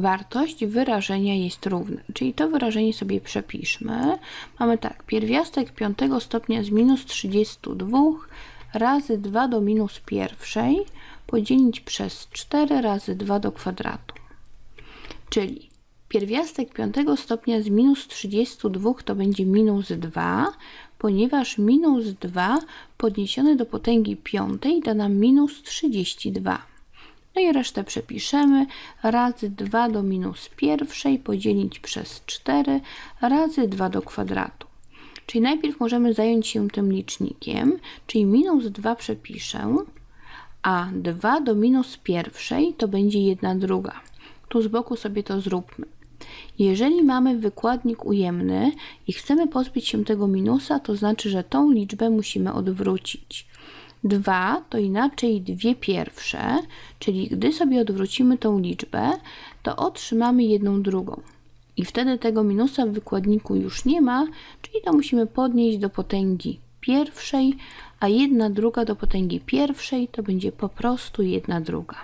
wartość wyrażenia jest równa. Czyli to wyrażenie sobie przepiszmy. Mamy tak, pierwiastek piątego stopnia z minus 32 razy 2 do minus pierwszej podzielić przez 4 razy 2 do kwadratu. Czyli pierwiastek piątego stopnia z minus 32 to będzie minus 2, ponieważ minus 2 podniesione do potęgi piątej da nam minus 32. No i resztę przepiszemy. Razy 2 do minus pierwszej podzielić przez 4 razy 2 do kwadratu. Czyli najpierw możemy zająć się tym licznikiem, czyli minus 2 przepiszę, a 2 do minus pierwszej to będzie 1 druga. Tu z boku sobie to zróbmy. Jeżeli mamy wykładnik ujemny i chcemy pozbyć się tego minusa, to znaczy, że tą liczbę musimy odwrócić. 2 to inaczej 2 pierwsze, czyli gdy sobie odwrócimy tą liczbę, to otrzymamy jedną drugą. I wtedy tego minusa w wykładniku już nie ma, czyli to musimy podnieść do potęgi pierwszej, a jedna druga do potęgi pierwszej to będzie po prostu jedna druga.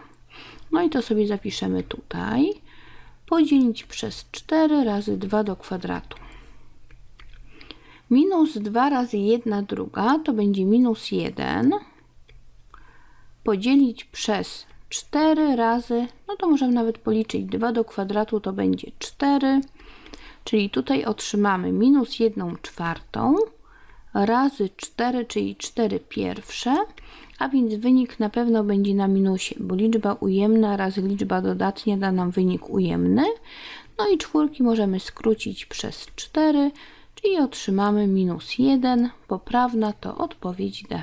No i to sobie zapiszemy tutaj. Podzielić przez 4 razy 2 do kwadratu. Minus 2 razy 1 druga to będzie minus 1. Podzielić przez 4 razy, no to możemy nawet policzyć 2 do kwadratu to będzie 4. Czyli tutaj otrzymamy minus 1 czwartą razy 4, czyli 4 pierwsze, a więc wynik na pewno będzie na minusie, bo liczba ujemna razy liczba dodatnia da nam wynik ujemny. No i czwórki możemy skrócić przez 4, czyli otrzymamy minus 1. Poprawna to odpowiedź D.